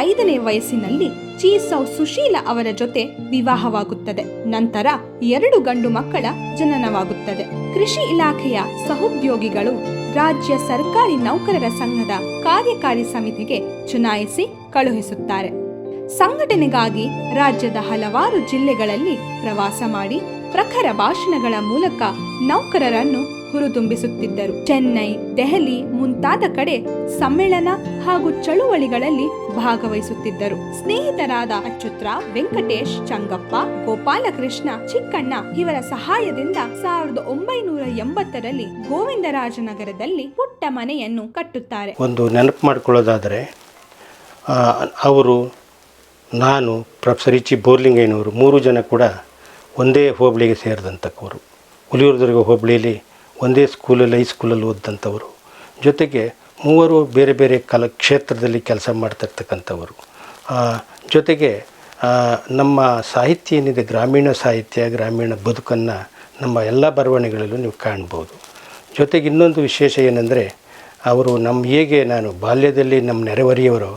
ಇಪ್ಪತ್ತೈದನೇ ವಯಸ್ಸಿನಲ್ಲಿ ಚೀಸೌ ಸುಶೀಲ ಅವರ ಜೊತೆ ವಿವಾಹವಾಗುತ್ತದೆ. ನಂತರ ಎರಡು ಗಂಡು ಮಕ್ಕಳ ಜನನವಾಗುತ್ತದೆ. ಕೃಷಿ ಇಲಾಖೆಯ ಸಹೋದ್ಯೋಗಿಗಳು ರಾಜ್ಯ ಸರ್ಕಾರಿ ನೌಕರರ ಸಂಘದ ಕಾರ್ಯಕಾರಿ ಸಮಿತಿಗೆ ಚುನಾಯಿಸಿ ಕಳುಹಿಸುತ್ತಾರೆ. ಸಂಘಟನೆಗಾಗಿ ರಾಜ್ಯದ ಹಲವಾರು ಜಿಲ್ಲೆಗಳಲ್ಲಿ ಪ್ರವಾಸ ಮಾಡಿ ಪ್ರಖರ ಭಾಷಣಗಳ ಮೂಲಕ ನೌಕರರನ್ನು ಹುರಿದುಂಬಿಸುತ್ತಿದ್ದರು. ಚೆನ್ನೈ, ದೆಹಲಿ ಮುಂತಾದ ಕಡೆ ಸಮ್ಮೇಳನ ಹಾಗೂ ಚಳುವಳಿಗಳಲ್ಲಿ ಭಾಗವಹಿಸುತ್ತಿದ್ದರು. ಸ್ನೇಹಿತರಾದ ಅಚ್ಯುತ್ರ, ವೆಂಕಟೇಶ್, ಚಂಗಪ್ಪ, ಗೋಪಾಲಕೃಷ್ಣ, ಚಿಕ್ಕಣ್ಣ ಇವರ ಸಹಾಯದಿಂದ ಸಾವಿರದ ಒಂಬೈನೂರ ಎಂಬತ್ತರಲ್ಲಿ ಗೋವಿಂದರಾಜನಗರದಲ್ಲಿ ಪುಟ್ಟ ಮನೆಯನ್ನು ಕಟ್ಟುತ್ತಾರೆ. ಒಂದು ನೆನಪು ಮಾಡಿಕೊಳ್ಳೋದಾದರೆ ಅವರು, ನಾನು, ಪ್ರೊಫೆಸರ್ ಇಚಿ ಬೋರ್ಲಿಂಗಯ್ಯನವರು ಮೂರು ಜನ ಕೂಡ ಒಂದೇ ಹೋಬಳಿಗೆ ಸೇರಿದಂಥವರು ಹುಲಿಯೂರುದುರ್ಗ ಹೋಬಳಿಯಲ್ಲಿ ಒಂದೇ ಸ್ಕೂಲಲ್ಲಿ ಹೈಸ್ಕೂಲಲ್ಲಿ ಓದಿದಂಥವರು. ಜೊತೆಗೆ ಮೂವರು ಬೇರೆ ಬೇರೆ ಕಲ, ಕ್ಷೇತ್ರದಲ್ಲಿ ಕೆಲಸ ಮಾಡ್ತಿರ್ತಕ್ಕಂಥವರು. ಜೊತೆಗೆ ನಮ್ಮ ಸಾಹಿತ್ಯ ಏನಿದೆ, ಗ್ರಾಮೀಣ ಸಾಹಿತ್ಯ, ಗ್ರಾಮೀಣ ಬದುಕನ್ನು ನಮ್ಮ ಎಲ್ಲ ಬರವಣಿಗೆಗಳಲ್ಲೂ ನೀವು ಕಾಣ್ಬೋದು. ಜೊತೆಗೆ ಇನ್ನೊಂದು ವಿಶೇಷ ಏನೆಂದರೆ, ಅವರು ನಮ್ಮ ಹೇಗೆ ನಾನು ಬಾಲ್ಯದಲ್ಲಿ ನಮ್ಮ ನೆರೆಹೊರೆಯವರು,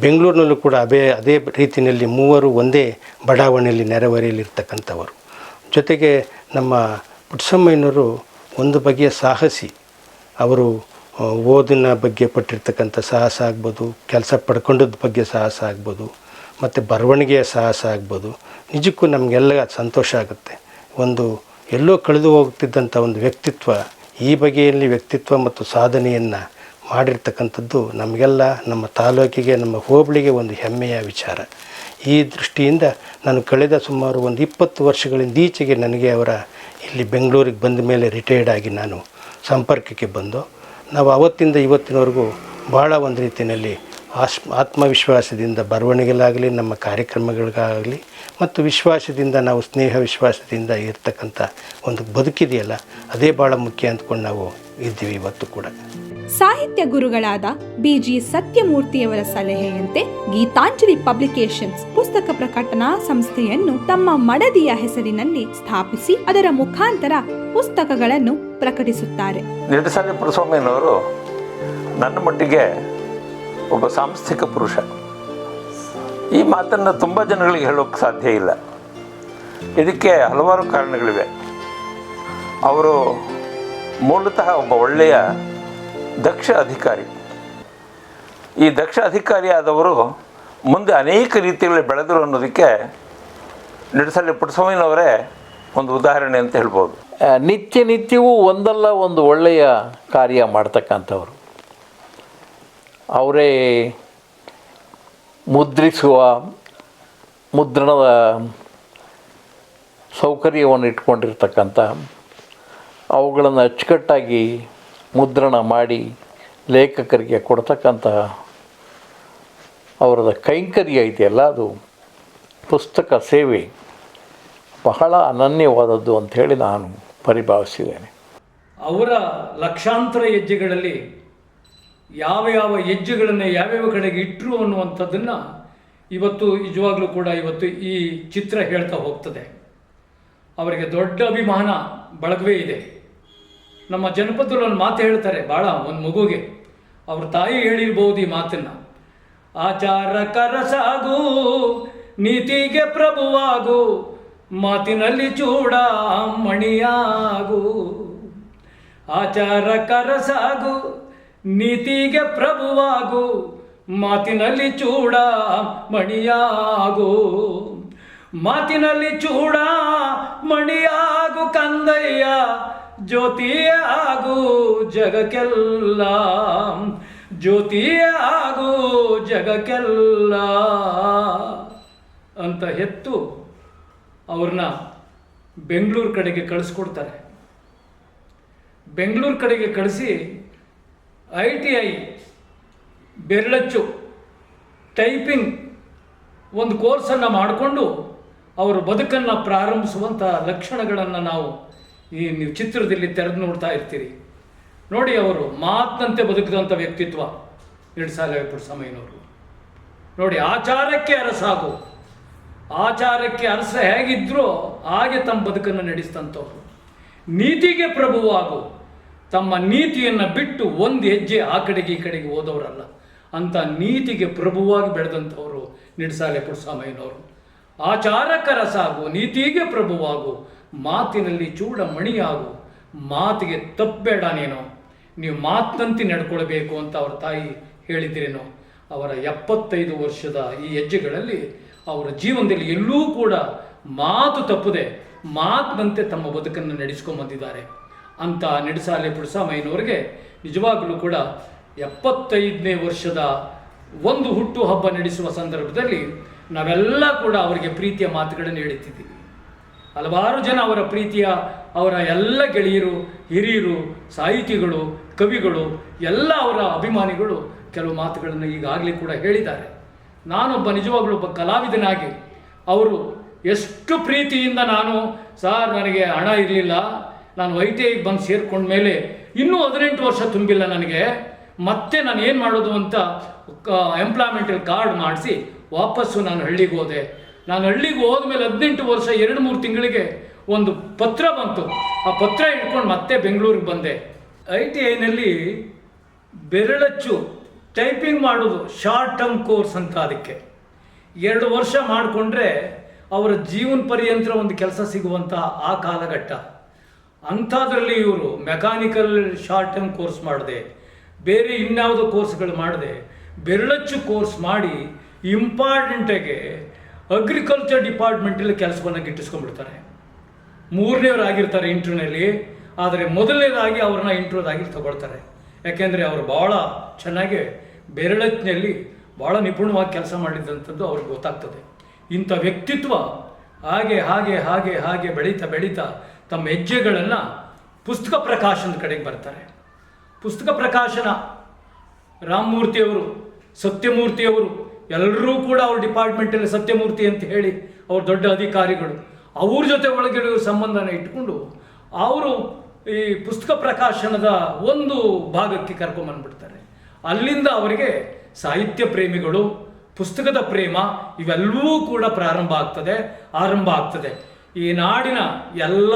ಬೆಂಗಳೂರಿನಲ್ಲೂ ಕೂಡ ಅದೇ ಅದೇ ರೀತಿಯಲ್ಲಿ ಮೂವರು ಒಂದೇ ಬಡಾವಣೆಯಲ್ಲಿ ನೆರೆಹೊರೆಯಲ್ಲಿರ್ತಕ್ಕಂಥವರು. ಜೊತೆಗೆ ನಮ್ಮ ಪುಟ್ಸಮ್ಮಯ್ಯನವರು ಒಂದು ಬಗೆಯ ಸಾಹಸಿ. ಅವರು ಓದಿನ ಬಗ್ಗೆ ಪಟ್ಟಿರ್ತಕ್ಕಂಥ ಸಾಹಸ ಆಗ್ಬೋದು, ಕೆಲಸ ಪಡ್ಕೊಂಡದ ಬಗ್ಗೆ ಸಾಹಸ ಆಗ್ಬೋದು, ಮತ್ತು ಬರವಣಿಗೆಯ ಸಾಹಸ ಆಗ್ಬೋದು. ನಿಜಕ್ಕೂ ನಮಗೆಲ್ಲ ಸಂತೋಷ ಆಗುತ್ತೆ. ಒಂದು ಎಲ್ಲೋ ಕಳೆದು ಹೋಗ್ತಿದ್ದಂಥ ಒಂದು ವ್ಯಕ್ತಿತ್ವ, ಈ ಬಗೆಯಲ್ಲಿ ವ್ಯಕ್ತಿತ್ವ ಮತ್ತು ಸಾಧನೆಯನ್ನು ಮಾಡಿರ್ತಕ್ಕಂಥದ್ದು ನಮಗೆಲ್ಲ ನಮ್ಮ ತಾಲೂಕಿಗೆ, ನಮ್ಮ ಹೋಬಳಿಗೆ ಒಂದು ಹೆಮ್ಮೆಯ ವಿಚಾರ. ಈ ದೃಷ್ಟಿಯಿಂದ ನಾನು ಕಳೆದ ಸುಮಾರು ಒಂದು ಇಪ್ಪತ್ತು ವರ್ಷಗಳಿಂದ ಈಚೆಗೆ ನನಗೆ ಅವರ ಇಲ್ಲಿ ಬೆಂಗಳೂರಿಗೆ ಬಂದ ಮೇಲೆ ರಿಟೈರ್ಡ್ ಆಗಿ ನಾನು ಸಂಪರ್ಕಕ್ಕೆ ಬಂದು, ನಾವು ಅವತ್ತಿಂದ ಇವತ್ತಿನವರೆಗೂ ಭಾಳ ಒಂದು ರೀತಿಯಲ್ಲಿ ಆಶ್ ಆತ್ಮವಿಶ್ವಾಸದಿಂದ ಬರವಣಿಗೆಲಾಗಲಿ, ನಮ್ಮ ಕಾರ್ಯಕ್ರಮಗಳಿಗಾಗಲಿ ಮತ್ತು ವಿಶ್ವಾಸದಿಂದ ನಾವು ಸ್ನೇಹ ವಿಶ್ವಾಸದಿಂದ ಇರ್ತಕ್ಕಂಥ ಒಂದು ಬದುಕಿದೆಯಲ್ಲ, ಅದೇ ಭಾಳ ಮುಖ್ಯ ಅಂದ್ಕೊಂಡು ನಾವು ಇದ್ದೀವಿ ಇವತ್ತು ಕೂಡ. ಸಾಹಿತ್ಯ ಗುರುಗಳಾದ ಬಿಜಿ ಸತ್ಯಮೂರ್ತಿಯವರ ಸಲಹೆಯಂತೆ ಗೀತಾಂಜಲಿ ಪಬ್ಲಿಕೇಶನ್ಸ್ ಪುಸ್ತಕ ಪ್ರಕಟಣಾ ಸಂಸ್ಥೆಯನ್ನು ತಮ್ಮ ಮಡದಿಯ ಹೆಸರಿನಲ್ಲಿ ಸ್ಥಾಪಿಸಿ ಅದರ ಮುಖಾಂತರ ಪುಸ್ತಕಗಳನ್ನು ಪ್ರಕಟಿಸುತ್ತಾರೆ. ನಿಡಸಾಲೆ ಪುರಸ್ವಾಮಿಯವರು ನನ್ನ ಮಟ್ಟಿಗೆ ಒಬ್ಬ ಸಾಂಸ್ಥಿಕ ಪುರುಷ. ಈ ಮಾತನ್ನು ತುಂಬ ಜನಗಳಿಗೆ ಹೇಳೋಕ್ಕೆ ಸಾಧ್ಯ ಇಲ್ಲ. ಇದಕ್ಕೆ ಹಲವಾರು ಕಾರಣಗಳಿವೆ. ಅವರು ಮೂಲತಃ ಒಬ್ಬ ಒಳ್ಳೆಯ ದಕ್ಷ ಅಧಿಕಾರಿ. ಈ ದಕ್ಷ ಅಧಿಕಾರಿ ಆದವರು ಮುಂದೆ ಅನೇಕ ರೀತಿಯಲ್ಲಿ ಬೆಳೆದರು ಅನ್ನೋದಕ್ಕೆ ನಿಡಸಳ್ಳಿ ಪುಟ್ಟಸ್ವಾಮಿನವರೇ ಒಂದು ಉದಾಹರಣೆ ಅಂತ ಹೇಳ್ಬೋದು. ನಿತ್ಯ ನಿತ್ಯವೂ ಒಂದಲ್ಲ, ಒಂದು ಒಳ್ಳೆಯ ಕಾರ್ಯ ಮಾಡ್ತಕ್ಕಂಥವ್ರು. ಅವರೇ ಮುದ್ರಿಸುವ, ಮುದ್ರಣದ ಸೌಕರ್ಯವನ್ನು ಇಟ್ಕೊಂಡಿರ್ತಕ್ಕಂಥ, ಅವುಗಳನ್ನು ಅಚ್ಚುಕಟ್ಟಾಗಿ ಮುದ್ರಣ ಮಾಡಿ ಲೇಖಕರಿಗೆ ಕೊಡ್ತಕ್ಕಂತಹ ಅವರದ ಕೈಂಕರ್ಯ ಇದೆಯಲ್ಲ, ಅದು ಪುಸ್ತಕ ಸೇವೆ. ಬಹಳ ಅನನ್ಯವಾದದ್ದು ಅಂಥೇಳಿ ನಾನು ಪರಿಭಾವಿಸಿದ್ದೇನೆ. ಅವರ ಲಕ್ಷಾಂತರ ಹೆಜ್ಜೆಗಳಲ್ಲಿ ಯಾವ ಯಾವ ಹೆಜ್ಜೆಗಳನ್ನು ಯಾವ್ಯಾವ ಕಡೆಗೆ ಇಟ್ಟರು ಅನ್ನುವಂಥದ್ದನ್ನು ಇವತ್ತು ನಿಜವಾಗ್ಲೂ ಕೂಡ ಇವತ್ತು ಈ ಚಿತ್ರ ಹೇಳ್ತಾ ಹೋಗ್ತದೆ. ಅವರಿಗೆ ದೊಡ್ಡ ಅಭಿಮಾನ ಬಳಗವೇ ಇದೆ. ನಮ್ಮ ಜನಪದದಲ್ಲಿ ಒಂದು ಮಾತು ಹೇಳ್ತಾರೆ ಭಾಳ ಒಂದು ಮಗುಗೆ. ಅವ್ರ ತಾಯಿ ಹೇಳಿರ್ಬೋದು ಈ ಮಾತನ್ನು. ಆಚಾರ ಕರಸಾಗು ನೀತಿಗೆ ಪ್ರಭುವಾಗು, ಮಾತಿನಲ್ಲಿ ಚೂಡ ಮಣಿಯಾಗು. ಆಚಾರ ಕರಸಾಗು ನೀತಿಗೆ ಪ್ರಭುವಾಗು, ಮಾತಿನಲ್ಲಿ ಚೂಡ ಮಣಿಯಾಗು. ಮಾತಿನಲ್ಲಿ ಚೂಡ ಮಣಿಯಾಗು ಕಂದಯ್ಯ ಜ್ಯೋತಿಯೇ ಆಗು ಜಗಕ್ಕೆಲ್ಲ. ಜ್ಯೋತಿಯಾಗು ಜಗಕ್ಕೆಲ್ಲ. ಅಂತ ಹೆತ್ತು ಅವ್ರನ್ನ ಬೆಂಗಳೂರು ಕಡೆಗೆ ಕಳಿಸ್ಕೊಡ್ತಾರೆ. ಬೆಂಗಳೂರು ಕಡೆಗೆ ಕಳಿಸಿ ಐ ಟಿ ಐ, ಬೆರಳಚ್ಚು, ಟೈಪಿಂಗ್ ಒಂದು ಕೋರ್ಸನ್ನು ಮಾಡಿಕೊಂಡು ಅವರು ಬದುಕನ್ನು ಪ್ರಾರಂಭಿಸುವಂಥ ಲಕ್ಷಣಗಳನ್ನು ನಾವು ಈ ನೀವು ಚಿತ್ರದಲ್ಲಿ ತೆರೆದು ನೋಡ್ತಾ ಇರ್ತೀರಿ. ನೋಡಿ ಅವರು ಮಾತಿನಂತೆ ಬದುಕಿದಂಥ ವ್ಯಕ್ತಿತ್ವ. ನಿಡ್ಸಾಲೆ ಸಮಯನವರು ನೋಡಿ ಆಚಾರಕ್ಕೆ ಅರಸಾಗು. ಆಚಾರಕ್ಕೆ ಅರಸ ಹೇಗಿದ್ರೋ ಹಾಗೆ ತಮ್ಮ ಬದುಕನ್ನು ನಡೆಸಿದಂಥವ್ರು. ನೀತಿಗೆ ಪ್ರಭುವಾಗು. ತಮ್ಮ ನೀತಿಯನ್ನು ಬಿಟ್ಟು ಒಂದು ಹೆಜ್ಜೆ ಆ ಕಡೆಗೆ ಈ ಕಡೆಗೆ ಹೋದವರಲ್ಲ. ಅಂತ ನೀತಿಗೆ ಪ್ರಭುವಾಗಿ ಬೆಳೆದಂಥವರು. ನಿಡ್ಸಾಲೆ ಪುಡ್ಸಾಮಯ್ಯನವರು ಆಚಾರಕರ ಸಾಗು ನೀತಿಗೆ ಪ್ರಭುವಾಗು. ಮಾತಿನಲ್ಲಿ ಚೂಡ ಮಣಿಯಾಗು ಮಾತಿಗೆ ತಪ್ಪಬೇಡ ನೀನು. ನೀವು ಮಾತಂತಿ ನಡ್ಕೊಳ್ಬೇಕು ಅಂತ ಅವರ ತಾಯಿ ಹೇಳಿದ್ರೇನೋ? ಅವರ ಎಪ್ಪತ್ತೈದು ವರ್ಷದ ಈ ಹೆಜ್ಜೆಗಳಲ್ಲಿ ಅವರ ಜೀವನದಲ್ಲಿ ಎಲ್ಲೂ ಕೂಡ ಮಾತು ತಪ್ಪದೆ ಮಾತಿನಂತೆ ತಮ್ಮ ಬದುಕನ್ನು ನಡೆಸ್ಕೊಂಬಂದಿದ್ದಾರೆ ಅಂತ ನಿಡಸಾಲೆ ಪುಡ್ಸಾಮಯ್ಯನವ್ರಿಗೆ ನಿಜವಾಗಲೂ ಕೂಡ ಎಪ್ಪತ್ತೈದನೇ ವರ್ಷದ ಒಂದು ಹುಟ್ಟು ಹಬ್ಬ ನಡೆಸುವ ಸಂದರ್ಭದಲ್ಲಿ ನಾವೆಲ್ಲ ಕೂಡ ಅವರಿಗೆ ಪ್ರೀತಿಯ ಮಾತುಗಳನ್ನು ಹೇಳುತ್ತಿದ್ದೀವಿ. ಹಲವಾರು ಜನ ಅವರ ಪ್ರೀತಿಯ, ಅವರ ಎಲ್ಲ ಗೆಳೆಯರು, ಹಿರಿಯರು, ಸಾಹಿತಿಗಳು, ಕವಿಗಳು, ಎಲ್ಲ ಅವರ ಅಭಿಮಾನಿಗಳು ಕೆಲವು ಮಾತುಗಳನ್ನು ಈಗಾಗಲೇ ಕೂಡ ಹೇಳಿದ್ದಾರೆ. ನಾನೊಬ್ಬ ನಿಜವಾಗ್ಲೂ ಒಬ್ಬ ಕಲಾವಿದನಾಗಿ, ಅವರು ಎಷ್ಟು ಪ್ರೀತಿಯಿಂದ ನಾನು, ಸಾರ್, ನನಗೆ ಹಣ ಇರಲಿಲ್ಲ, ನಾನು ಐ ಟಿ ಬಂದು ಸೇರಿಕೊಂಡ ಮೇಲೆ ಇನ್ನೂ ಹದಿನೆಂಟು ವರ್ಷ ತುಂಬಿಲ್ಲ ನನಗೆ, ಮತ್ತೆ ನಾನು ಏನು ಮಾಡೋದು ಅಂತ ಎಂಪ್ಲಾಯ್ಮೆಂಟಲ್ ಕಾರ್ಡ್ ಮಾಡಿಸಿ ವಾಪಸ್ಸು ನಾನು ಹಳ್ಳಿಗೆ ಹೋದೆ ನಾನು ಹಳ್ಳಿಗೆ ಹೋದ್ಮೇಲೆ ಹದಿನೆಂಟು ವರ್ಷ, ಎರಡು ಮೂರು ತಿಂಗಳಿಗೆ ಒಂದು ಪತ್ರ ಬಂತು. ಆ ಪತ್ರ ಇಟ್ಕೊಂಡು ಮತ್ತೆ ಬೆಂಗಳೂರಿಗೆ ಬಂದೆ. ಐ ಟಿ ಐನಲ್ಲಿ ಬೆರಳಚ್ಚು ಟೈಪಿಂಗ್ ಮಾಡೋದು ಶಾರ್ಟ್ ಟರ್ಮ್ ಕೋರ್ಸ್ ಅಂತ ಅದಕ್ಕೆ. ಎರಡು ವರ್ಷ ಮಾಡಿಕೊಂಡ್ರೆ ಅವರ ಜೀವನ ಪರ್ಯಂತ ಒಂದು ಕೆಲಸ ಸಿಗುವಂಥ ಆ ಕಾಲಘಟ್ಟ. ಅಂಥದ್ರಲ್ಲಿ ಇವರು ಮೆಕ್ಯಾನಿಕಲ್ ಶಾರ್ಟ್ ಟರ್ಮ್ ಕೋರ್ಸ್ ಮಾಡಿದೆ. ಬೇರೆ ಇನ್ಯಾವುದೋ ಕೋರ್ಸ್ಗಳು ಮಾಡಿದೆ. ಬೆರಳಚ್ಚು ಕೋರ್ಸ್ ಮಾಡಿ ಇಂಪಾರ್ಟೆಂಟಾಗಿ ಅಗ್ರಿಕಲ್ಚರ್ ಡಿಪಾರ್ಟ್ಮೆಂಟಲ್ಲಿ ಕೆಲಸವನ್ನು ಗಿಟ್ಟಿಸ್ಕೊಂಡ್ಬಿಡ್ತಾರೆ. ಮೂರನೇವರಾಗಿರ್ತಾರೆ ಇಂಟರ್ವ್ಯೂನಲ್ಲಿ, ಆದರೆ ಮೊದಲನೇದಾಗಿ ಅವ್ರನ್ನ ಇಂಟರ್ವ್ಯೂದಾಗಿ ತಗೊಳ್ತಾರೆ. ಯಾಕೆಂದರೆ ಅವರು ಭಾಳ ಚೆನ್ನಾಗಿ ಬೆರಳತ್ನಲ್ಲಿ ಭಾಳ ನಿಪುಣವಾಗಿ ಕೆಲಸ ಮಾಡಿದ್ದಂಥದ್ದು ಅವ್ರಿಗೆ ಗೊತ್ತಾಗ್ತದೆ. ಇಂಥ ವ್ಯಕ್ತಿತ್ವ ಹಾಗೆ ಹಾಗೆ ಹಾಗೆ ಹಾಗೆ ಬೆಳೀತಾ ಬೆಳೀತಾ ತಮ್ಮ ಹೆಜ್ಜೆಗಳನ್ನು ಪುಸ್ತಕ ಪ್ರಕಾಶನದ ಕಡೆಗೆ ಬರ್ತಾರೆ. ಪುಸ್ತಕ ಪ್ರಕಾಶನ ರಾಮಮೂರ್ತಿಯವರು, ಸತ್ಯಮೂರ್ತಿಯವರು ಎಲ್ಲರೂ ಕೂಡ ಅವ್ರ ಡಿಪಾರ್ಟ್ಮೆಂಟಲ್ಲಿ ಸತ್ಯಮೂರ್ತಿ ಅಂತ ಹೇಳಿ ಅವ್ರ ದೊಡ್ಡ ಅಧಿಕಾರಿಗಳು, ಅವ್ರ ಜೊತೆ ಒಳಗಿಡುವ ಸಂಬಂಧನ ಇಟ್ಕೊಂಡು ಅವರು ಈ ಪುಸ್ತಕ ಪ್ರಕಾಶನದ ಒಂದು ಭಾಗಕ್ಕೆ ಕರ್ಕೊಂಬಂದ್ಬಿಡ್ತಾರೆ ಅಲ್ಲಿಂದ ಅವರಿಗೆ ಸಾಹಿತ್ಯ ಪ್ರೇಮಿಗಳು, ಪುಸ್ತಕದ ಪ್ರೇಮ ಇವೆಲ್ಲವೂ ಕೂಡ ಪ್ರಾರಂಭ ಆಗ್ತದೆ, ಆರಂಭ ಆಗ್ತದೆ. ಈ ನಾಡಿನ ಎಲ್ಲ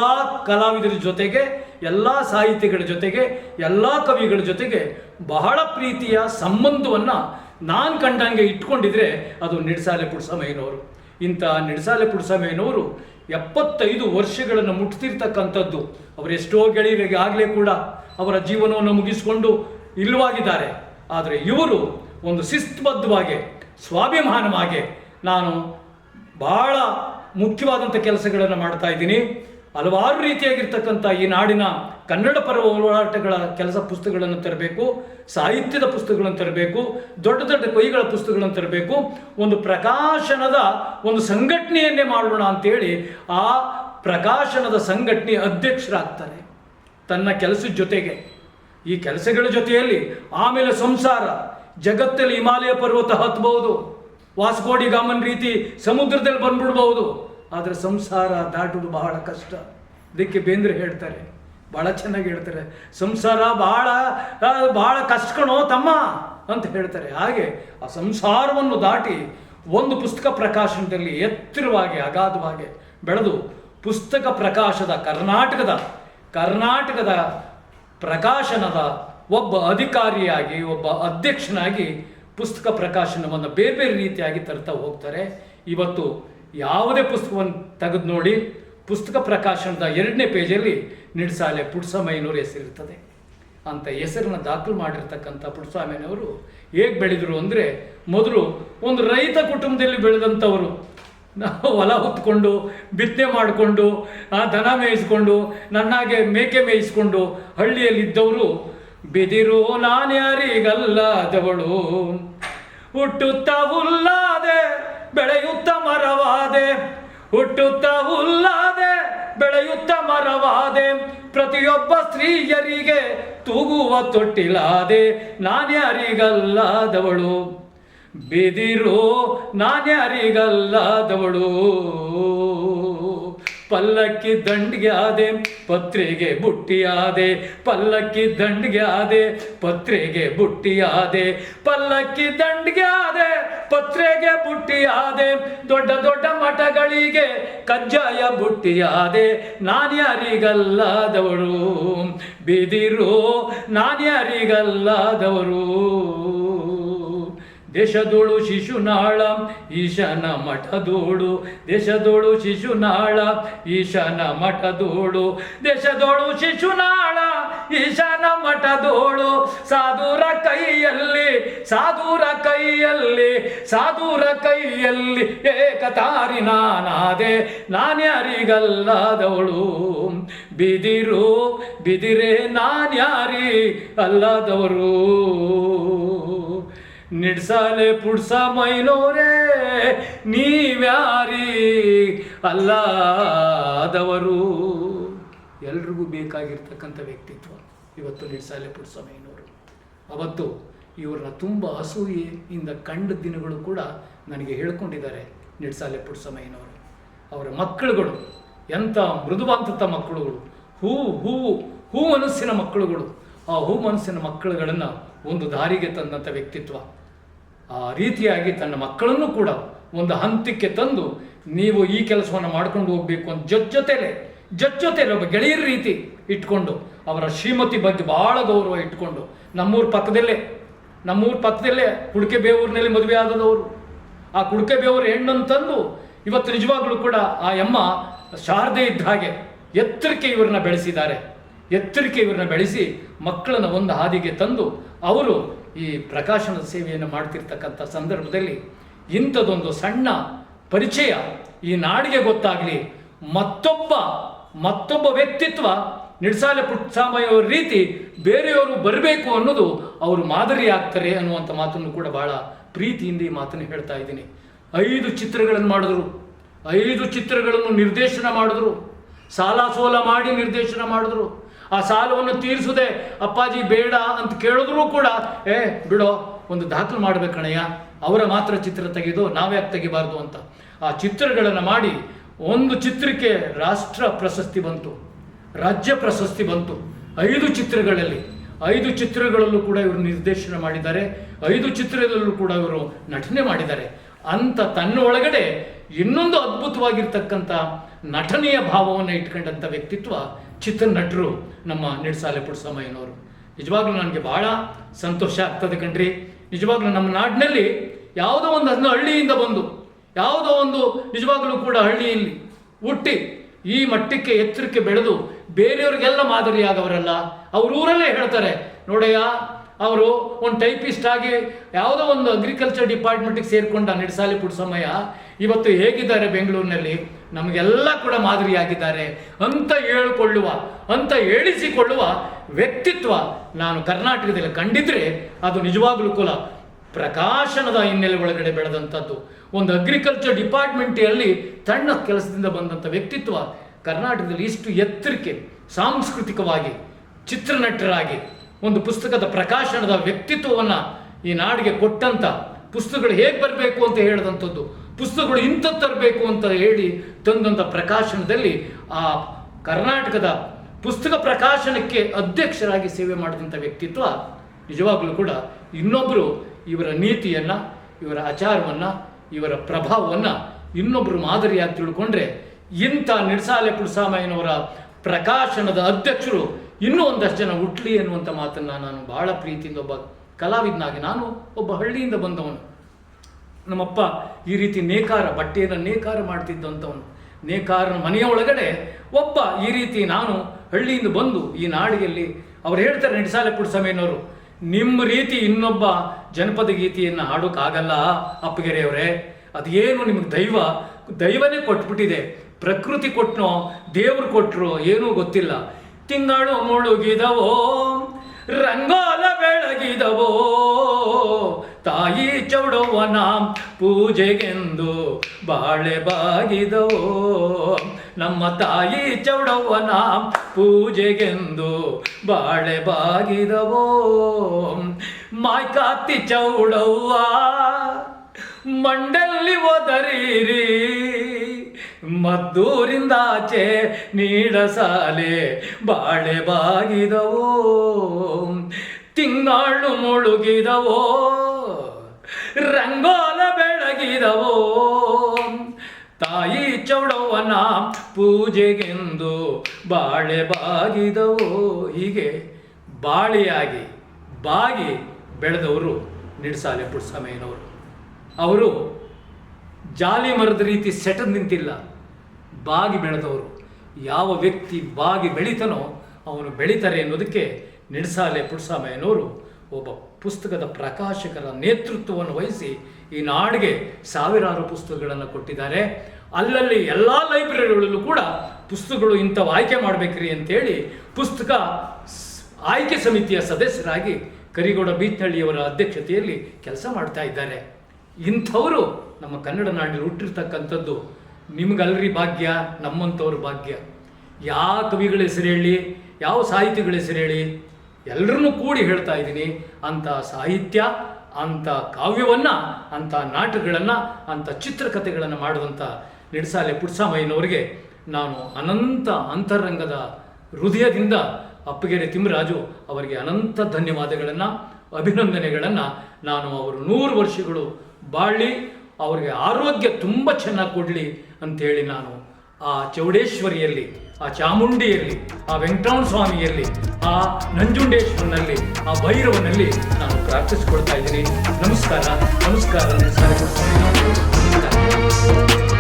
ಕಲಾವಿದರ ಜೊತೆಗೆ, ಎಲ್ಲ ಸಾಹಿತಿಗಳ ಜೊತೆಗೆ, ಎಲ್ಲ ಕವಿಗಳ ಜೊತೆಗೆ ಬಹಳ ಪ್ರೀತಿಯ ಸಂಬಂಧವನ್ನು ನಾನು ಕಂಡಂಗೆ ಇಟ್ಕೊಂಡಿದ್ರೆ ಅದು ನಿಡ್ಸಾಲೆ ಪುಡ್ಸಮಯ್ಯನವರು ಇಂಥ ನಿಡ್ಸಾಲೆ ಪುಡ್ಸಮಯ್ಯನವರು ಎಪ್ಪತ್ತೈದು ವರ್ಷಗಳನ್ನು ಮುಟ್ತಿರ್ತಕ್ಕಂಥದ್ದು. ಅವರೆಷ್ಟೋ ಗೆಳೆಯರಿಗೆ ಆಗಲೇ ಕೂಡ ಅವರ ಜೀವನವನ್ನು ಮುಗಿಸಿಕೊಂಡು ಇಲ್ಲವಾಗಿದ್ದಾರೆ. ಆದರೆ ಇವರು ಒಂದು ಶಿಸ್ತುಬದ್ಧವಾಗಿ, ಸ್ವಾಭಿಮಾನವಾಗಿ ನಾನು ಬಹಳ ಮುಖ್ಯವಾದಂಥ ಕೆಲಸಗಳನ್ನು ಮಾಡ್ತಾ ಇದ್ದೀನಿ. ಹಲವಾರು ರೀತಿಯಾಗಿರ್ತಕ್ಕಂಥ ಈ ನಾಡಿನ ಕನ್ನಡ ಪರ ಹೋರಾಟಗಳ ಕೆಲಸ ಪುಸ್ತಕಗಳನ್ನು ತರಬೇಕು, ಸಾಹಿತ್ಯದ ಪುಸ್ತಕಗಳನ್ನು ತರಬೇಕು, ದೊಡ್ಡ ದೊಡ್ಡ ಕೈಗಳ ಪುಸ್ತಕಗಳನ್ನು ತರಬೇಕು. ಒಂದು ಪ್ರಕಾಶನದ ಒಂದು ಸಂಘಟನೆಯನ್ನೇ ಮಾಡೋಣ ಅಂತೇಳಿ ಆ ಪ್ರಕಾಶನದ ಸಂಘಟನೆ ಅಧ್ಯಕ್ಷರಾಗ್ತಾರೆ. ತನ್ನ ಕೆಲಸದ ಜೊತೆಗೆ, ಈ ಕೆಲಸಗಳ ಜೊತೆಯಲ್ಲಿ ಆಮೇಲೆ ಸಂಸಾರ, ಜಗತ್ತಲ್ಲಿ ಹಿಮಾಲಯ ಪರ್ವತ ಹತ್ತಬಹುದು ವಾಸ್ಕೋಡಿ ಗಾಮನ್ ರೀತಿ ಸಮುದ್ರದಲ್ಲಿ ಬಂದ್ಬಿಡ್ಬಹುದು. ಆದರೆ ಸಂಸಾರ ದಾಟುವುದು ಬಹಳ ಕಷ್ಟ. ಇದಕ್ಕೆ ಬೇಂದ್ರೆ ಹೇಳ್ತಾರೆ ಭಾಳ ಚೆನ್ನಾಗಿ ಹೇಳ್ತಾರೆ, ಸಂಸಾರ ಬಹಳ ಬಹಳ ಕಷ್ಟಕಣೋ ತಮ್ಮ ಅಂತ ಹೇಳ್ತಾರೆ. ಹಾಗೆ ಆ ಸಂಸಾರವನ್ನು ದಾಟಿ ಒಂದು ಪುಸ್ತಕ ಪ್ರಕಾಶನದಲ್ಲಿ ಎತ್ತರವಾಗಿ, ಅಗಾಧವಾಗಿ ಬೆಳೆದು ಪುಸ್ತಕ ಪ್ರಕಾಶದ ಕರ್ನಾಟಕದ ಕರ್ನಾಟಕದ ಪ್ರಕಾಶನದ ಒಬ್ಬ ಅಧಿಕಾರಿಯಾಗಿ, ಒಬ್ಬ ಅಧ್ಯಕ್ಷನಾಗಿ ಪುಸ್ತಕ ಪ್ರಕಾಶನವನ್ನು ಬೇರೆ ಬೇರೆ ರೀತಿಯಾಗಿ ತರ್ತಾ ಹೋಗ್ತಾರೆ. ಇವತ್ತು ಯಾವುದೇ ಪುಸ್ತಕವನ್ನು ತೆಗೆದು ನೋಡಿ ಪುಸ್ತಕ ಪ್ರಕಾಶನದ ಎರಡನೇ ಪೇಜಲ್ಲಿ ನಿಡ್ಸಾಲೆ ಪುಟ್ಸಾಮಯ್ಯನವರು ಹೆಸರಿರ್ತದೆ ಅಂತ ಹೆಸರನ್ನು ದಾಖಲು ಮಾಡಿರ್ತಕ್ಕಂಥ ಪುಟ್ಸಾಮಯ್ಯನವರು ಹೇಗೆ ಬೆಳೆದರು ಅಂದರೆ ಮೊದಲು ಒಂದು ರೈತ ಕುಟುಂಬದಲ್ಲಿ ಬೆಳೆದಂಥವರು. ಹೊಲ ಹೊತ್ಕೊಂಡು, ಬಿತ್ತನೆ ಮಾಡಿಕೊಂಡು, ಆ ದನ ಮೇಯಿಸ್ಕೊಂಡು, ನನ್ನಾಗೆ ಮೇಕೆ ಮೇಯಿಸ್ಕೊಂಡು ಹಳ್ಳಿಯಲ್ಲಿದ್ದವರು ಬಿದಿರು ನಾನ್ಯಾರಿಗಲ್ಲದವಳು. ಹುಟ್ಟುತ್ತ ಹುಲ್ಲಾದೆ ಬೆಳೆಯುತ್ತ ಮರವಾದೆ ಹುಟ್ಟುತ್ತ ಹುಲ್ಲಾದೆ ಬೆಳೆಯುತ್ತ ಮರವಾದೆ ಪ್ರತಿಯೊಬ್ಬ ಸ್ತ್ರೀಯರಿಗೆ ತೂಗುವ ತೊಟ್ಟಿಲಾದೆ ನಾನ್ಯಾರಿಗಲ್ಲದವಳು ಬಿದಿರು ನಾನ್ಯಾರಿಗಲ್ಲದವಳು ಪಲ್ಲಕ್ಕಿ ದಂಡಿಗೆ ಆದೆ, ಪತ್ರೆಗೆ ಬುಟ್ಟಿಯಾದೆ ಪಲ್ಲಕ್ಕಿ ದಂಡಿಗೆ ಆದೆ, ಪತ್ರೆಗೆ ಬುಟ್ಟಿಯಾದೆ ಪಲ್ಲಕ್ಕಿ ದಂಡಿಗೆ ಆದೆ, ಪತ್ರೆಗೆ ಬುಟ್ಟಿಯಾದೆ ದೊಡ್ಡ ದೊಡ್ಡ ಮಠಗಳಿಗೆ ಕಜ್ಜಾಯ ಬುಟ್ಟಿಯಾದೆ ನಾನ್ಯಾರಿಗಲ್ಲಾದವರು, ಬಿದಿರು ನಾನ್ಯಾರಿಗಲ್ಲದವರು. ದೇಶದೋಳು ಶಿಶುನಾಳ ಈಶನ ಮಠದೋಳು. ದೇಶದೋಳು ಶಿಶುನಾಳ ಈಶನ ಮಠದೋಳು. ದೇಶದೋಳು ಶಿಶುನಾಳ ಈಶನ ಮಠದೋಳು. ಸಾಧುರ ಕೈಯಲ್ಲಿ ಸಾಧುರ ಕೈಯಲ್ಲಿ ಸಾಧುರ ಕೈಯಲ್ಲಿ ಏಕತಾರಿ ನಾನಾದೆ. ನಾನ್ಯಾರಿಗಲ್ಲದವಳು ಬಿದಿರು, ಬಿದಿರೇ ನಾನ್ಯಾರಿ ಅಲ್ಲದವರು. ನಿಡ್ಸಾಲೆ ಪುಡ್ಸ ಮೈನೋರೇ ನೀವ್ಯಾರಿ ಅಲ್ಲಾದವರು? ಎಲ್ರಿಗೂ ಬೇಕಾಗಿರ್ತಕ್ಕಂಥ ವ್ಯಕ್ತಿತ್ವ ಇವತ್ತು ನಿಡ್ಸಾಲೆ ಪುಡ್ಸ ಮೈನೋರು. ಅವತ್ತು ಇವ್ರನ್ನ ತುಂಬ ಅಸೂಯೆಯಿಂದ ಕಂಡ ದಿನಗಳು ಕೂಡ ನನಗೆ ಹೇಳ್ಕೊಂಡಿದ್ದಾರೆ ನಿಡ್ಸಾಲೆ ಪುಡ್ಸಮಯ್ಯನವರು ಅವರ ಮಕ್ಕಳುಗಳು, ಎಂಥ ಮೃದುವಾದಂಥ ಮಕ್ಕಳುಗಳು, ಹೂ ಹೂ ಹೂ ಮನಸ್ಸಿನ ಮಕ್ಕಳುಗಳು ಆ ಹುಮನಸ್ಸಿನ ಮಕ್ಕಳುಗಳನ್ನು ಒಂದು ದಾರಿಗೆ ತಂದಂಥ ವ್ಯಕ್ತಿತ್ವ. ಆ ರೀತಿಯಾಗಿ ತನ್ನ ಮಕ್ಕಳನ್ನು ಕೂಡ ಒಂದು ಹಂತಕ್ಕೆ ತಂದು ನೀವು ಈ ಕೆಲಸವನ್ನು ಮಾಡ್ಕೊಂಡು ಹೋಗಬೇಕು ಅಂತ ಜೊತೆಲೆ ಜೊತೆಲೆ ಒಬ್ಬ ಗೆಳೆಯರ ರೀತಿ ಇಟ್ಕೊಂಡು, ಅವರ ಶ್ರೀಮತಿ ಬಗ್ಗೆ ಭಾಳ ಗೌರವ ಇಟ್ಕೊಂಡು, ನಮ್ಮೂರ ಪಕ್ಕದಲ್ಲೇ ನಮ್ಮೂರ ಪಕ್ಕದಲ್ಲೇ ಕುಡಿಕೆ ಬೇವೂರಿನಲ್ಲಿ ಮದುವೆ ಆದದವರು. ಆ ಕುಡಿಕೆ ಬೇವರ ಹೆಣ್ಣನ್ನು ತಂದು ಇವತ್ತು ನಿಜವಾಗ್ಲೂ ಕೂಡ ಆ ಅಮ್ಮ ಶಾರದೆ ಇದ್ದ ಹಾಗೆ ಎತ್ತರಕ್ಕೆ ಇವರನ್ನ ಬೆಳೆಸಿದ್ದಾರೆ. ಎತ್ತರಕ್ಕೆ ಇವರನ್ನ ಬೆಳೆಸಿ ಮಕ್ಕಳನ್ನು ಒಂದು ಹಾದಿಗೆ ತಂದು ಅವರು ಈ ಪ್ರಕಾಶನದ ಸೇವೆಯನ್ನು ಮಾಡ್ತಿರ್ತಕ್ಕಂಥ ಸಂದರ್ಭದಲ್ಲಿ ಇಂಥದೊಂದು ಸಣ್ಣ ಪರಿಚಯ ಈ ನಾಡಿಗೆ ಗೊತ್ತಾಗಲಿ. ಮತ್ತೊಬ್ಬ ಮತ್ತೊಬ್ಬ ವ್ಯಕ್ತಿತ್ವ ನಿಡ್ಸಾಲೆ ಪುಟ್ಟಸಾಮಯ್ಯವರ ರೀತಿ ಬೇರೆಯವರು ಬರಬೇಕು ಅನ್ನೋದು ಅವರು ಮಾದರಿ ಆಗ್ತಾರೆ ಅನ್ನುವಂಥ ಮಾತನ್ನು ಕೂಡ ಬಹಳ ಪ್ರೀತಿಯಿಂದ ಈ ಮಾತನ್ನು ಹೇಳ್ತಾ ಇದ್ದೀನಿ. ಐದು ಚಿತ್ರಗಳನ್ನು ಮಾಡಿದ್ರು. ಐದು ಚಿತ್ರಗಳನ್ನು ನಿರ್ದೇಶನ ಮಾಡಿದ್ರು. ಸಾಲ ಸೋಲ ಮಾಡಿ ನಿರ್ದೇಶನ ಮಾಡಿದ್ರು. ಆ ಸಾಲವನ್ನು ತೀರಿಸದೆ ಅಪ್ಪಾಜಿ ಬೇಡ ಅಂತ ಕೇಳಿದ್ರೂ ಕೂಡ, ಏ, ಬಿಡೋ, ಒಂದು ದಾಖಲು ಮಾಡಬೇಕಣಯ್ಯ ಅವರ ಮಾತ್ರ ಚಿತ್ರ ತೆಗೆದು ನಾವ್ಯಾಕೆ ತೆಗಿಬಾರ್ದು ಅಂತ. ಆ ಚಿತ್ರಗಳನ್ನು ಮಾಡಿ, ಒಂದು ಚಿತ್ರಕ್ಕೆ ರಾಷ್ಟ್ರ ಪ್ರಶಸ್ತಿ ಬಂತು, ರಾಜ್ಯ ಪ್ರಶಸ್ತಿ ಬಂತು, ಐದು ಚಿತ್ರಗಳಲ್ಲಿ, ಐದು ಚಿತ್ರಗಳಲ್ಲೂ ಕೂಡ ಇವರು ನಿರ್ದೇಶನ ಮಾಡಿದ್ದಾರೆ, ಐದು ಚಿತ್ರದಲ್ಲೂ ಕೂಡ ಇವರು ನಟನೆ ಮಾಡಿದ್ದಾರೆ. ಅಂತ ತನ್ನ ಒಳಗಡೆ ಇನ್ನೊಂದು ಅದ್ಭುತವಾಗಿರ್ತಕ್ಕಂಥ ನಟನೆಯ ಭಾವವನ್ನು ಇಟ್ಕೊಂಡಂಥ ವ್ಯಕ್ತಿತ್ವ ಚಿತ್ರನಟರು ನಮ್ಮ ನಿಡ್ಸಾಲೆ ಪುಡ್ಸಮಯ್ಯನವರು ನಿಜವಾಗ್ಲೂ ನನಗೆ ಬಹಳ ಸಂತೋಷ ಆಗ್ತದೆ ಕಣ್ರಿ. ನಿಜವಾಗ್ಲೂ ನಮ್ಮ ನಾಡಿನಲ್ಲಿ ಯಾವುದೋ ಒಂದು ಅದನ್ನ ಹಳ್ಳಿಯಿಂದ ಬಂದು, ಯಾವುದೋ ಒಂದು ನಿಜವಾಗ್ಲೂ ಕೂಡ ಹಳ್ಳಿಯಲ್ಲಿ ಹುಟ್ಟಿ ಈ ಮಟ್ಟಕ್ಕೆ ಎತ್ತರಕ್ಕೆ ಬೆಳೆದು ಬೇರೆಯವ್ರಿಗೆಲ್ಲ ಮಾದರಿಯಾದವರಲ್ಲ, ಅವ್ರ ಊರಲ್ಲೇ ಹೇಳ್ತಾರೆ, ನೋಡಯ್ಯ, ಅವರು ಒಂದು ಟೈಪಿಸ್ಟ್ ಆಗಿ ಯಾವುದೋ ಒಂದು ಅಗ್ರಿಕಲ್ಚರ್ ಡಿಪಾರ್ಟ್ಮೆಂಟಿಗೆ ಸೇರಿಕೊಂಡ ನಿಡ್ಸಾಲಿ ಪುಡ್ಸಮಯ್ಯ ಇವತ್ತು ಹೇಗಿದ್ದಾರೆ ಬೆಂಗಳೂರಿನಲ್ಲಿ? ನಮಗೆಲ್ಲ ಕೂಡ ಮಾದರಿಯಾಗಿದ್ದಾರೆ ಅಂತ ಹೇಳಿಕೊಳ್ಳುವ, ಅಂತ ಹೇಳಿಸಿಕೊಳ್ಳುವ ವ್ಯಕ್ತಿತ್ವ ನಾನು ಕರ್ನಾಟಕದಲ್ಲಿ ಕಂಡಿದ್ರೆ ಅದು ನಿಜವಾಗಲೂ ಕೂಡ ಪ್ರಕಾಶನದ ಹಿನ್ನೆಲೆ ಒಳಗಡೆ ಬೆಳೆದಂಥದ್ದು. ಒಂದು ಅಗ್ರಿಕಲ್ಚರ್ ಡಿಪಾರ್ಟ್ಮೆಂಟಲ್ಲಿ ತಣ್ಣ ಕೆಲಸದಿಂದ ಬಂದಂಥ ವ್ಯಕ್ತಿತ್ವ ಕರ್ನಾಟಕದಲ್ಲಿ ಇಷ್ಟು ಎತ್ತರಕ್ಕೆ, ಸಾಂಸ್ಕೃತಿಕವಾಗಿ, ಚಿತ್ರನಟರಾಗಿ, ಒಂದು ಪುಸ್ತಕದ ಪ್ರಕಾಶನದ ವ್ಯಕ್ತಿತ್ವವನ್ನು ಈ ನಾಡಿಗೆ ಕೊಟ್ಟಂಥ ಪುಸ್ತಕಗಳು ಹೇಗೆ ಬರಬೇಕು ಅಂತ ಹೇಳಿದಂಥದ್ದು. ಪುಸ್ತಕಗಳು ಇಂಥದ್ದು ತರಬೇಕು ಅಂತ ಹೇಳಿ ತಂದಂಥ ಪ್ರಕಾಶನದಲ್ಲಿ ಆ ಕರ್ನಾಟಕದ ಪುಸ್ತಕ ಪ್ರಕಾಶನಕ್ಕೆ ಅಧ್ಯಕ್ಷರಾಗಿ ಸೇವೆ ಮಾಡಿದಂಥ ವ್ಯಕ್ತಿತ್ವ ನಿಜವಾಗಲೂ ಕೂಡ ಇನ್ನೊಬ್ಬರು ಇವರ ನೀತಿಯನ್ನು, ಇವರ ಆಚಾರವನ್ನು, ಇವರ ಪ್ರಭಾವವನ್ನು ಇನ್ನೊಬ್ಬರು ಮಾದರಿಯಾಗಿ ತಿಳ್ಕೊಂಡ್ರೆ ಇಂಥ ನಿಡ್ಸಾಲೆ ಪುಡ್ಸಾಮಯ್ಯನವರ ಪ್ರಕಾಶನದ ಅಧ್ಯಕ್ಷರು ಇನ್ನೂ ಒಂದಷ್ಟು ಜನ ಹುಟ್ಲಿ ಅನ್ನುವಂಥ ಮಾತನ್ನು ನಾನು ಬಹಳ ಪ್ರೀತಿಯಿಂದ ಒಬ್ಬ ಕಲಾವಿದನಾಗಿ, ನಾನು ಒಬ್ಬ ಹಳ್ಳಿಯಿಂದ ಬಂದವನು. ನಮ್ಮಪ್ಪ ಈ ರೀತಿ ನೇಕಾರ, ಬಟ್ಟೆಯನ್ನು ನೇಕಾರ ಮಾಡ್ತಿದ್ದಂಥವನು. ನೇಕಾರನ ಮನೆಯ ಒಳಗಡೆ ಒಬ್ಬ ಈ ರೀತಿ ನಾನು ಹಳ್ಳಿಯಿಂದ ಬಂದು ಈ ನಾಡಿಗೆಯಲ್ಲಿ ಅವ್ರು ಹೇಳ್ತಾರೆ ನಿಡ್ಸಾಲೆ ಪುಡ್ಸಮೇನವರು ನಿಮ್ಮ ರೀತಿ ಇನ್ನೊಬ್ಬ ಜನಪದ ಗೀತೆಯನ್ನು ಹಾಡೋಕ್ಕಾಗಲ್ಲ ಅಪ್ಪಗೆರೆಯವರೇ. ಅದೇನು ನಿಮಗೆ ದೈವ, ದೈವನೇ ಕೊಟ್ಬಿಟ್ಟಿದೆ. ಪ್ರಕೃತಿ ಕೊಟ್ಟನೋ ದೇವ್ರು ಕೊಟ್ಟರು ಏನೂ ಗೊತ್ತಿಲ್ಲ. ತಿಂಗಳು ಮುಳುಗಿದವೋ, ರಂಗೋಲ ಬೆಳಗಿದವೋ ತಾಯಿ ಚೌಡವ್ವ ಚೌಡವ್ವನ ಪೂಜೆಗೆಂದು ಬಾಳೆ ಬಾಗಿದವೋ? ನಮ್ಮ ತಾಯಿ ಚೌಡವ್ವ ಚೌಡವ್ವನ ಪೂಜೆಗೆಂದು ಬಾಳೆ ಬಾಗಿದವೋ? ಮಾಯ್ಕಾತಿ ಚೌಡವ್ವ, ಮಂಡಲ್ಲಿ ಒದರಿರಿ ಮದ್ದೂರಿಂದಾಚೆ ನೀಡಸಾಲೆ ಬಾಳೆ ಬಾಗಿದವೋ? ತಿಂಗಾಳು ಮುಳುಗಿದವೋ? ರಂಗೋಲ ಬೆಳಗಿದವೋ? ತಾಯಿ ಚೌಡವನ ಪೂಜೆಗೆಂದು ಬಾಳೆ ಬಾಗಿದವೋ? ಹೀಗೆ ಬಾಳಿಯಾಗಿ, ಬಾಗಿ ಬೆಳೆದವರು ನಿಡ್ಸಾಲೆ ಪುಟ್ಸಮಯ್ಯನವರು ಅವರು ಜಾಲಿ ಮರದ ರೀತಿ ಸೆಟದ್ ನಿಂತಿಲ್ಲ. ಬಾಗಿ ಬೆಳೆದವರು. ಯಾವ ವ್ಯಕ್ತಿ ಬಾಗಿ ಬೆಳಿತಾನೋ ಅವನು ಬೆಳೀತಾರೆ ಅನ್ನೋದಕ್ಕೆ ನಿಡ್ಸಾಲೆ ಪುಟ್ಸಾಮಯ್ಯನವರು ಒಬ್ಬ ಪುಸ್ತಕದ ಪ್ರಕಾಶಕರ ನೇತೃತ್ವವನ್ನು ವಹಿಸಿ ಈ ನಾಡಿಗೆ ಸಾವಿರಾರು ಪುಸ್ತಕಗಳನ್ನು ಕೊಟ್ಟಿದ್ದಾರೆ. ಅಲ್ಲಲ್ಲಿ ಎಲ್ಲ ಲೈಬ್ರರಿಗಳಲ್ಲೂ ಕೂಡ ಪುಸ್ತಕಗಳು ಇಂಥವು ಆಯ್ಕೆ ಮಾಡಬೇಕ್ರಿ ಅಂತೇಳಿ ಪುಸ್ತಕ ಆಯ್ಕೆ ಸಮಿತಿಯ ಸದಸ್ಯರಾಗಿ ಕರಿಗೌಡ ಬೀಚ್ನಳ್ಳಿಯವರ ಅಧ್ಯಕ್ಷತೆಯಲ್ಲಿ ಕೆಲಸ ಮಾಡ್ತಾ ಇದ್ದಾರೆ. ಇಂಥವರು ನಮ್ಮ ಕನ್ನಡ ನಾಡಿನಲ್ಲಿ ಹುಟ್ಟಿರ್ತಕ್ಕಂಥದ್ದು ನಿಮ್ಗಲ್ರಿ ಭಾಗ್ಯ, ನಮ್ಮಂಥವ್ರ ಭಾಗ್ಯ. ಯಾವ ಕವಿಗಳ ಹೆಸರು ಹೇಳಿ, ಯಾವ ಸಾಹಿತಿಗಳ ಹೆಸರು ಹೇಳಿ ಎಲ್ಲರನ್ನೂ ಕೂಡಿ ಹೇಳ್ತಾ ಇದ್ದೀನಿ. ಅಂಥ ಸಾಹಿತ್ಯ, ಅಂಥ ಕಾವ್ಯವನ್ನು, ಅಂಥ ನಾಟಕಗಳನ್ನು, ಅಂಥ ಚಿತ್ರಕಥೆಗಳನ್ನು ಮಾಡುವಂಥ ನಿಡ್ಸಾಲೆ ಪುಟ್ಸಾಮಯ್ಯನವರಿಗೆ ನಾನು ಅನಂತ ಅಂತರಂಗದ ಹೃದಯದಿಂದ ಅಪ್ಪಗೆರೆ ತಿಮ್ಮರಾಜು ಅವರಿಗೆ ಅನಂತ ಧನ್ಯವಾದಗಳನ್ನು, ಅಭಿನಂದನೆಗಳನ್ನು ನಾನು ಅವರು ನೂರು ವರ್ಷಗಳು ಬಾಳಿ ಅವರಿಗೆ ಆರೋಗ್ಯ ತುಂಬ ಚೆನ್ನಾಗಿ ಕೊಡಲಿ ಅಂಥೇಳಿ ನಾನು ಆ ಚೌಡೇಶ್ವರಿಯಲ್ಲಿ ಆ ಚಾಮುಂಡಿಯಲ್ಲಿ ಆ ವೆಂಕಟರಮಣ ಸ್ವಾಮಿಯಲ್ಲಿ ಆ ನಂಜುಂಡೇಶ್ವರನಲ್ಲಿ, ಆ ಭೈರವನಲ್ಲಿ ನಾನು ಪ್ರಾರ್ಥಿಸಿಕೊಳ್ತಾ ಇದ್ದೀನಿ. ನಮಸ್ಕಾರ ನಮಸ್ಕಾರ ನಮಸ್ಕಾರ.